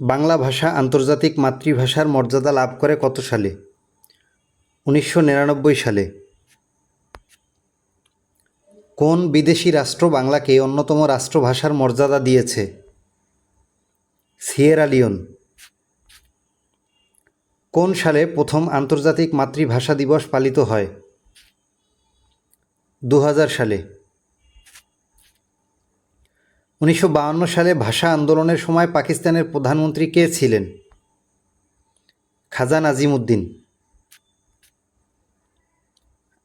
বাংলা ভাষা আন্তর্জাতিক মাতৃভাষার মর্যাদা লাভ করে কত সালে? উনিশশো নিরানব্বই সালে। কোন বিদেশি রাষ্ট্র বাংলাকে অন্যতম রাষ্ট্রভাষার মর্যাদা দিয়েছে? Sierra Leone. কোন সালে প্রথম আন্তর্জাতিক মাতৃভাষা দিবস পালিত হয়? দু হাজার সালে। উনিশশো সালে ভাষা আন্দোলনের সময় পাকিস্তানের প্রধানমন্ত্রী কে ছিলেন? খাজা নাজিমুদ্দিন।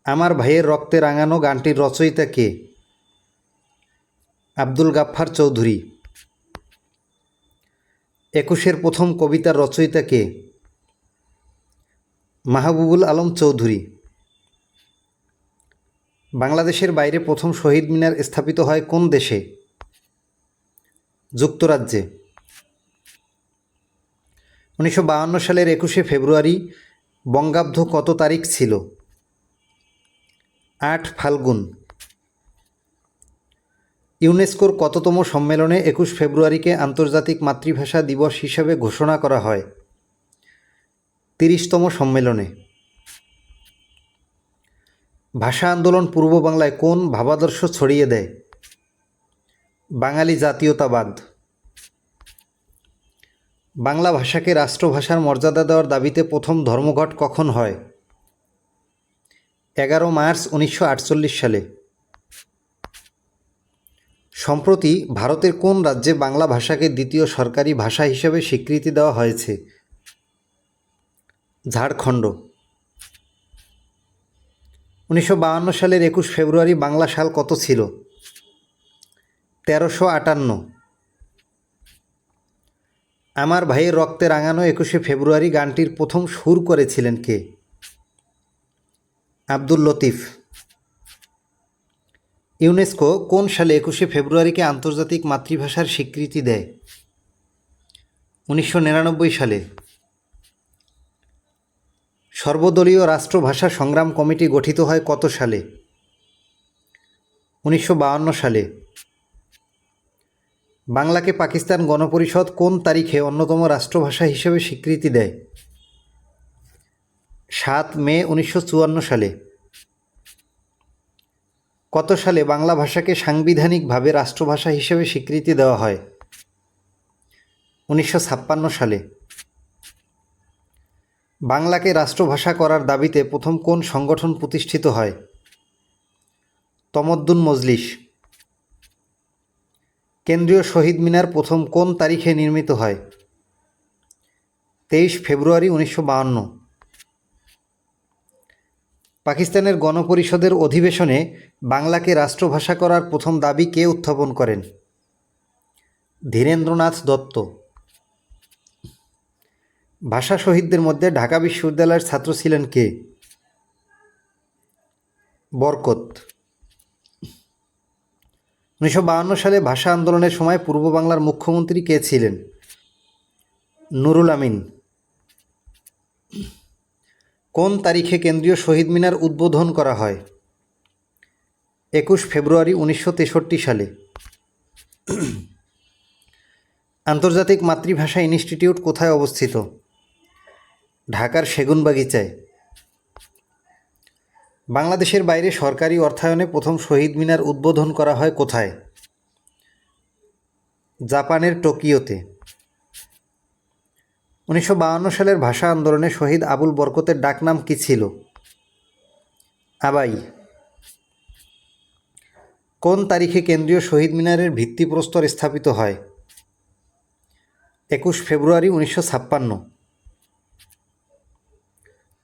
আমার ভাইয়ের রক্তে রাঙানো গানটির রচয়িতা কে? আব্দুল গাফফার চৌধুরী। একুশের প্রথম কবিতার রচয়িতা কে? মাহবুবুল আলম চৌধুরী। বাংলাদেশের বাইরে প্রথম শহীদ মিনার স্থাপিত হয় কোন দেশে? যুক্তরাজ্যে। উনিশশো সালের একুশে ফেব্রুয়ারি বঙ্গাব্দ কত তারিখ ছিল? আট ফাল্গুন। ইউনেস্কোর কততম সম্মেলনে একুশ ফেব্রুয়ারিকে আন্তর্জাতিক মাতৃভাষা দিবস হিসাবে ঘোষণা করা হয়? তিরিশতম সম্মেলনে। ভাষা আন্দোলন পূর্ব বাংলায় কোন ভাবাদর্শ ছড়িয়ে দেয়? বাঙালি জাতীয়তাবাদ। বাংলা ভাষাকে রাষ্ট্রভাষার মর্যাদা দেওয়ার দাবিতে প্রথম ধর্মঘট কখন হয়? এগারো মার্চ উনিশশো আটচল্লিশ সালে। সম্প্রতি ভারতের কোন রাজ্যে বাংলা ভাষাকে দ্বিতীয় সরকারি ভাষা হিসেবে স্বীকৃতি দেওয়া হয়েছে? ঝাড়খণ্ড। উনিশশো সালের একুশ ফেব্রুয়ারি বাংলা সাল কত ছিল? তেরোশো আটান্ন। আমার ভাইয়ের রক্তে রাঙানো একুশে ফেব্রুয়ারি গানটির প্রথম সুর করেছিলেন কে? আব্দুল লতিফ। ইউনেস্কো কোন সালে একুশে ফেব্রুয়ারিকে আন্তর্জাতিক মাতৃভাষার স্বীকৃতি দেয়? উনিশশো নিরানব্বই সালে। সর্বদলীয় রাষ্ট্রভাষা সংগ্রাম কমিটি গঠিত হয় কত সালে? উনিশশো সালে। বাংলাকে পাকিস্তান গণপরিষদ কোন তারিখে অন্যতম রাষ্ট্রভাষা হিসেবে স্বীকৃতি দেয়? সাত মে উনিশশো চুয়ান্ন সালে। কত সালে বাংলা ভাষাকে সাংবিধানিকভাবে রাষ্ট্রভাষা হিসেবে স্বীকৃতি দেওয়া হয়? উনিশশো ছাপ্পান্ন সালে। বাংলাকে রাষ্ট্রভাষা করার দাবিতে প্রথম কোন সংগঠন প্রতিষ্ঠিত হয়? তমদ্দুন মজলিস। কেন্দ্রীয় শহীদ মিনার প্রথম কোন তারিখে নির্মিত হয়? তেইশ ফেব্রুয়ারি উনিশশো বাহান্ন। পাকিস্তানের গণপরিষদের অধিবেশনে বাংলাকে রাষ্ট্রভাষা করার প্রথম দাবি কে উত্থাপন করেন? ধীরেন্দ্রনাথ দত্ত। ভাষা শহীদদের মধ্যে ঢাকা বিশ্ববিদ্যালয়ের ছাত্র ছিলেন কে? বরকত। উনিশশো সালে ভাষা আন্দোলনের সময় পূর্ব বাংলার মুখ্যমন্ত্রী কে ছিলেন? নুরুল আমিন। কোন তারিখে কেন্দ্রীয় শহীদ মিনার উদ্বোধন করা হয়? একুশ ফেব্রুয়ারি উনিশশো তেষট্টি সালে। আন্তর্জাতিক মাতৃভাষা ইনস্টিটিউট কোথায় অবস্থিত? ঢাকার সেগুনবাগিচায়। বাংলাদেশের বাইরে সরকারি অর্থায়নে প্রথম শহীদ মিনার উদ্বোধন করা হয় কোথায়? জাপানের টোকিওতে। উনিশশো সালের ভাষা আন্দোলনে শহীদ আবুল বরকতের ডাকনাম কী ছিল? আবাই। কোন তারিখে কেন্দ্রীয় শহীদ মিনারের ভিত্তিপ্রস্তর স্থাপিত হয়? একুশ ফেব্রুয়ারি উনিশশো ছাপ্পান্ন।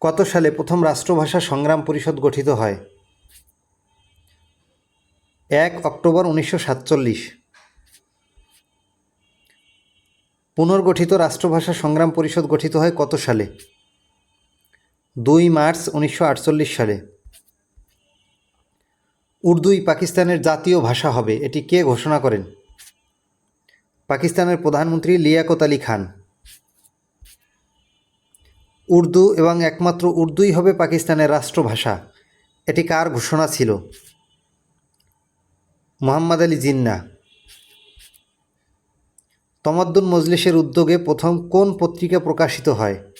কত সালে প্রথম রাষ্ট্রভাষা সংগ্রাম পরিষদ গঠিত হয়? এক অক্টোবর উনিশশো সাতচল্লিশ। পুনর্গঠিত রাষ্ট্রভাষা সংগ্রাম পরিষদ গঠিত হয় কত সালে? দুই মার্চ উনিশশো আটচল্লিশ সালে। উর্দুই পাকিস্তানের জাতীয় ভাষা হবে, এটি কে ঘোষণা করেন? পাকিস্তানের প্রধানমন্ত্রী লিয়াকত আলী খান। উর্দু এবং একমাত্র উর্দুই হবে পাকিস্তানের রাষ্ট্রভাষা। এটি কার ঘোষণা ছিল? মোহাম্মদ আলী জিন্না। তমাদ্দুন মজলিসের উদ্যোগে প্রথম কোন পত্রিকা প্রকাশিত হয়?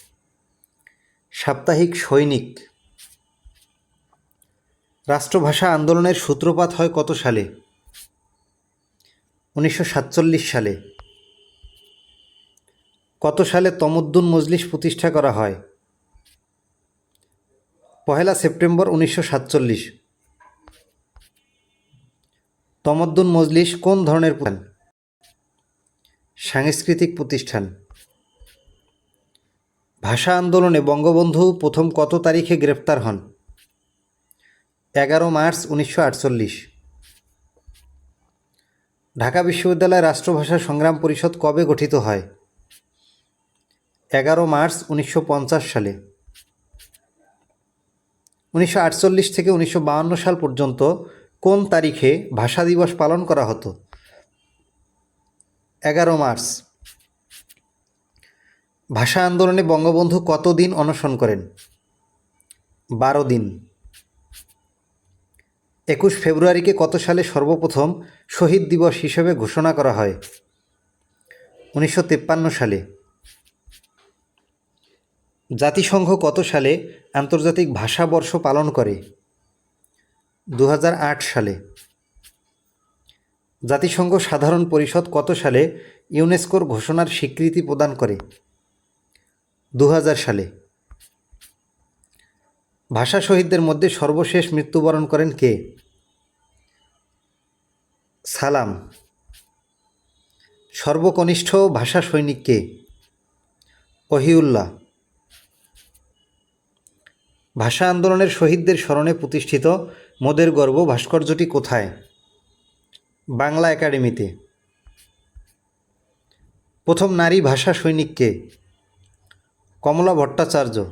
সাপ্তাহিক সৈনিক। রাষ্ট্রভাষা আন্দোলনের সূত্রপাত হয় কত সালে? উনিশশো সাতচল্লিশ সালে। কত সালে তমদ্দুন মজলিস প্রতিষ্ঠা করা হয়? পহেলা সেপ্টেম্বর উনিশশো সাতচল্লিশ। তমদ্দুন মজলিস কোন ধরনের সাংস্কৃতিক প্রতিষ্ঠান। ভাষা আন্দোলনে বঙ্গবন্ধু প্রথম কত তারিখে গ্রেপ্তার হন? এগারো মার্চ উনিশশো আটচল্লিশ। ঢাকা বিশ্ববিদ্যালয় রাষ্ট্রভাষা সংগ্রাম পরিষদ কবে গঠিত হয়? এগারো মার্চ উনিশশো পঞ্চাশ সালে। উনিশশো আটচল্লিশ থেকে উনিশশো সাল পর্যন্ত কোন তারিখে ভাষা দিবস পালন করা হতো? এগারো মার্চ। ভাষা আন্দোলনে বঙ্গবন্ধু কতদিন অনশন করেন? বারো দিন। একুশ ফেব্রুয়ারিকে কত সালে সর্বপ্রথম শহীদ দিবস হিসেবে ঘোষণা করা হয়? উনিশশো সালে। জাতিসংঘ কত সালে আন্তর্জাতিক ভাষা বর্ষ পালন করে? দু হাজার আট সালে। জাতিসংঘ সাধারণ পরিষদ কত সালে ইউনেস্কোর ঘোষণার স্বীকৃতি প্রদান করে? দু হাজার সালে। ভাষা শহীদদের মধ্যে সর্বশেষ মৃত্যুবরণ করেন কে? সালাম। সর্বকনিষ্ঠ ভাষা সৈনিক কে? ওহিউল্লাহ ভাষা আন্দোলনের শহীদদের স্মরণে প্রতিষ্ঠিত মোদের গর্ব, ভাস্কর্যটি কোথায়? বাংলা একাডেমিতে। প্রথম নারী ভাষা সৈনিককে কমলা ভট্টাচার্য।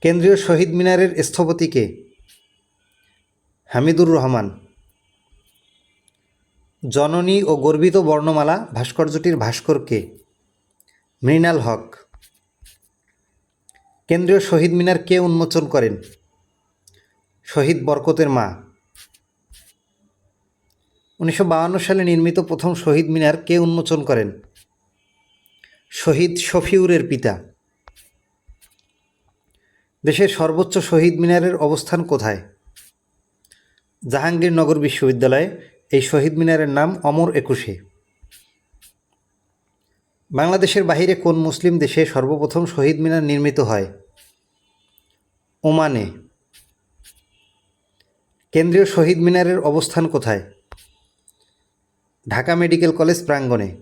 কেন্দ্রীয় শহীদ মিনারের স্থপতিকে হামিদুর রহমান। জননী ও গর্বিত বর্ণমালা, ভাস্কর্যটির ভাস্করকে মৃণাল হক। কেন্দ্রীয় শহীদ মিনার কে উন্মোচন করেন? শহীদ বরকতের মা। উনিশশো সালে নির্মিত প্রথম শহীদ মিনার কে উন্মোচন করেন? শহীদ শফিউরের পিতা। দেশের সর্বোচ্চ শহীদ মিনারের অবস্থান কোথায়? জাহাঙ্গীরনগর বিশ্ববিদ্যালয়ে এই শহীদ মিনারের নাম অমর একুশে। বাংলাদেশের বাহিরে কোন মুসলিম দেশে সর্বপ্রথম শহীদ মিনার নির্মিত হয়? ওমানে। কেন্দ্রীয় শহীদ মিনারের অবস্থান কোথায়? ঢাকা মেডিকেল কলেজ, প্রাঙ্গণে।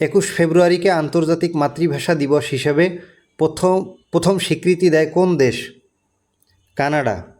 একুশ ফেব্রুয়ারিকে আন্তর্জাতিক মাতৃভাষা দিবস হিসেবে প্রথম প্রথম স্বীকৃতি দেয় কোন দেশ? কানাডা।